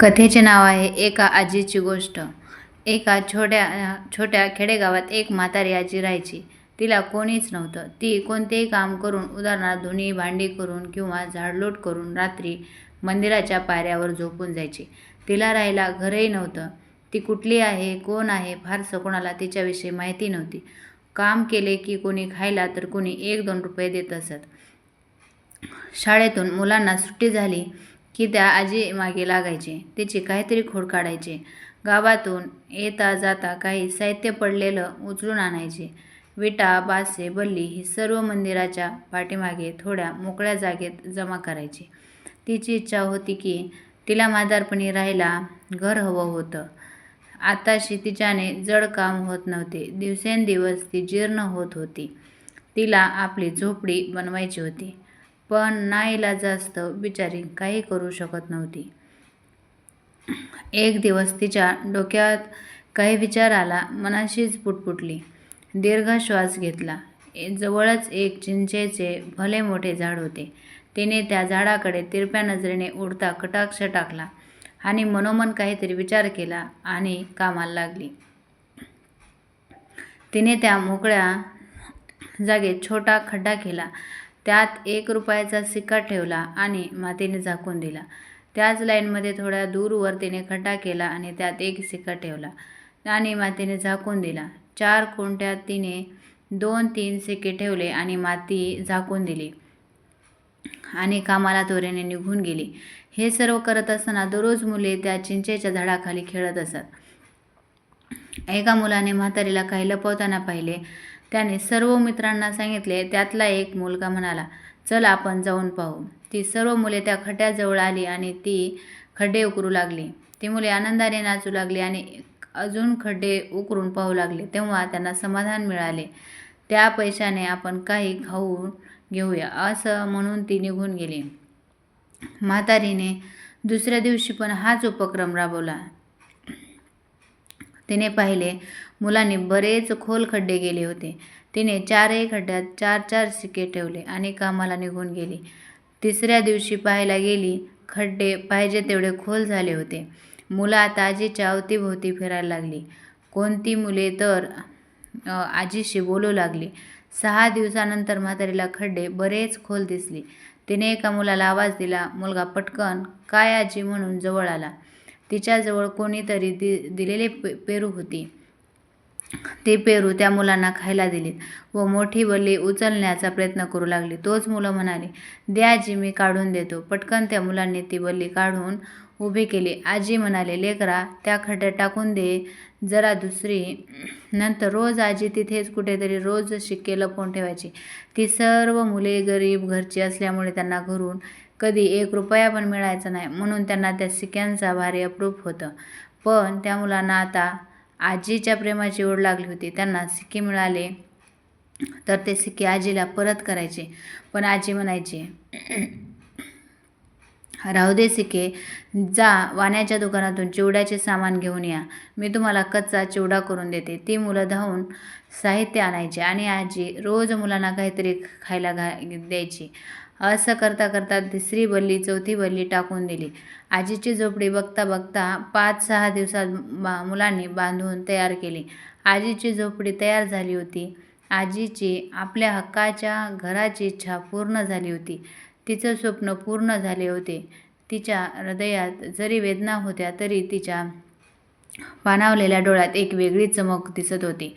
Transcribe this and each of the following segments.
कथेचे नाव आहे एका आजीची गोष्ट. एका छोट्या छोट्या खेडेगावात एक म्हातारी आजी राहायची. तिला कोणीच नव्हतं. ती कोणतेही काम करून उदाहरणार्थ धुणी भांडी करून किंवा झाडलोट करून रात्री मंदिराच्या पायऱ्यावर झोपून जायची. तिला राहायला घरही नव्हतं. ती कुठली आहे कोण आहे फारसं कोणाला तिच्याविषयी माहिती नव्हती. काम केले की कोणी खायला तर कोणी एक दोन रुपये देत असत. शाळेतून मुलांना सुट्टी झाली. की त्या आजी मागे लागायचे. तिची काहीतरी खोड काढायचे. गावातून येता जाता काही साहित्य पडलेलं उचलून आणायचे. विटा बासे बल्ली ही सर्व मंदिराच्या पाठीमागे थोड्या मोकळ्या जागेत जमा करायची. तिची इच्छा होती की तिला म्हातारपणी राहायला घर हवं होतं. आताशी तिच्याने जड काम होत नव्हते. दिवसेंदिवस ती जीर्ण होत होती. तिला आपली झोपडी बनवायची होती. पण नाईलाजास्त बिचारी काही करू शकत नव्हती. एक दिवस तिच्या डोक्यात काही विचार आला मनाशीच पुटपुटली. दीर्घ श्वास घेतला. जवळच एक चिंचेचे भले मोठे झाड होते. तिने त्या झाडाकडे तिरप्या नजरेने उडता कटाक्ष टाकला आणि मनोमन काहीतरी विचार केला आणि कामाला लागली. तिने त्या मोकळ्या जागेत छोटा खड्डा केला. त्यात एक रुपयाचा सिक्का ठेवला आणि मातीने झाकून दिला. त्याच लाईनमध्ये थोड्या दूरवर तिने खड्डा केला आणि त्यात एक सिक्का ठेवला आणि मातीने झाकून दिला. चार कोंट्यात तिने दोन तीन सिक्के ठेवले आणि माती झाकून दिली आणि कामाला तोरेने निघून गेली. हे सर्व करत असताना दररोज मुले त्या चिंचेच्या झाडाखाली खेळत असत. एका मुलाने म्हातारीला काही लपवताना पाहिले. त्याने सर्व मित्रांना सांगितले त्यातला एक मुलगा म्हणाला चल आपण जाऊन पाहू. ती सर्व मुले त्या खड्ड्याजवळ आली आणि ती खड्डे उकरू लागली. ती मुले आनंदाने नाचू लागली आणि अजून खड्डे उकरून पाहू लागले. तेव्हा त्यांना समाधान मिळाले. त्या पैशाने आपण काही खाऊ घेऊया असं म्हणून ती निघून गेली. म्हातारीने दुसऱ्या दिवशी पण हाच उपक्रम राबवला. तिने पाहिले. मुलांनी बरेच खोल खड्डे गेले होते. तिने चारही खड्ड्यात चार चार सिक्के ठेवले आणि कामाला निघून गेली. तिसऱ्या दिवशी पाहायला गेली खड्डे पाहिजे तेवढे खोल झाले होते. मुलं आता आजीच्या अवतीभोवती फिरायला लागली. कोणती मुले तर आजीशी बोलू लागली. सहा दिवसानंतर म्हातारीला खड्डे बरेच खोल दिसली. तिने एका मुलाला आवाज दिला मुलगा पटकन काय आजी? म्हणून जवळ आला. तिच्याजवळ कोणीतरी दि दिलेले पे पेरू होती. ती पेरू त्या मुलांना खायला दिलीत व मोठी बल्ली उचलण्याचा प्रयत्न करू लागली. तोच मुलं म्हणाले दे आजी मी काढून देतो. पटकन त्या मुलांनी ती बल्ली काढून उभी केली. आजी म्हणाले लेकरा त्या खड्ड्यात टाकून दे जरा दुसरी. नंतर रोज आजी तिथेच कुठेतरी रोज शिक्के लपवून ठेवायची? ती सर्व मुले गरीब घरची असल्यामुळे त्यांना घरून कधी एक रुपया पण मिळायचा नाही म्हणून त्यांना त्या सिक्क्यांचा भारी अप्रूप होतं. पण त्या मुलांना आता आजीच्या प्रेमाची ओढ लागली होती. त्यांना सिक्के मिळाले तर ते सिक्के आजीला परत करायचे. पण आजी म्हणायची राहू दे सिक्के जा वाण्याच्या दुकानातून चिवड्याचे सामान घेऊन या. मी तुम्हाला कच्चा चिवडा करून देते. ती मुलं धावून साहित्य आणायचे आणि आजी रोज मुलांना काहीतरी खायला घा द्यायची. असं करता करता तिसरी बल्ली चौथी बल्ली टाकून दिली. आजीची झोपडी बघता बघता पाच सहा दिवसात बा मुलांनी बांधून तयार केली. आजीची झोपडी तयार झाली होती. आजीची आपल्या हक्काच्या घराची इच्छा पूर्ण झाली होती. तिचं स्वप्न पूर्ण झाले होते. तिच्या हृदयात जरी वेदना होत्या तरी तिच्या पाणावलेल्या डोळ्यात एक वेगळी चमक दिसत होती.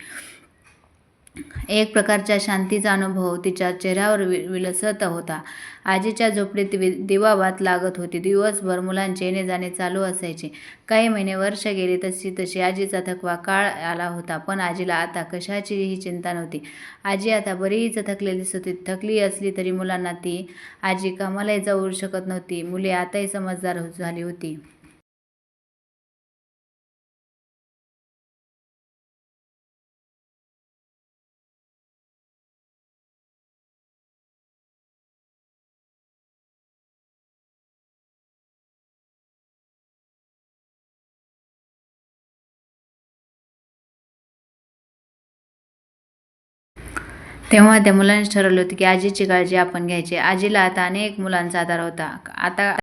एक प्रकारच्या शांतीचा अनुभव तिच्या चेहऱ्यावर वि विलसत होता. आजीच्या झोपडीत वि दिवावात लागत होती. दिवसभर मुलांचे येणे जाणे चालू असायचे. काही महिने वर्ष गेली तशी तशी आजीचा थकवा काळ आला होता पण आजीला आता कशाचीही चिंता नव्हती. आजी आता बरीच थकलेली दिसत होती. थकली असली तरी मुलांना ती आजी कामालाही जाऊ शकत नव्हती. मुले आताही समजदार झाली होती. तेव्हा त्या मुलांनी ठरवलं होतं की आजीची काळजी आपण घ्यायची आजीला आता अनेक मुलांचा आधार होता आता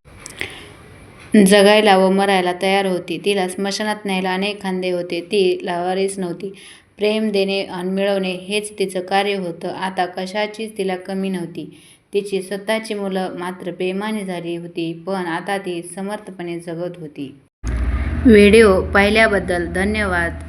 जगायला व मरायला तयार होती. तिला स्मशानात न्यायला अनेक खांदे होते. ती लावारीच नव्हती. प्रेम देणे आणि मिळवणे हेच तिचं कार्य होतं. आता कशाचीच तिला कमी नव्हती. तिची स्वतःची मुलं मात्र बेमानी झाली होती. पण आता ती समर्थपणे जगत होती. व्हिडिओ पाहिल्याबद्दल धन्यवाद.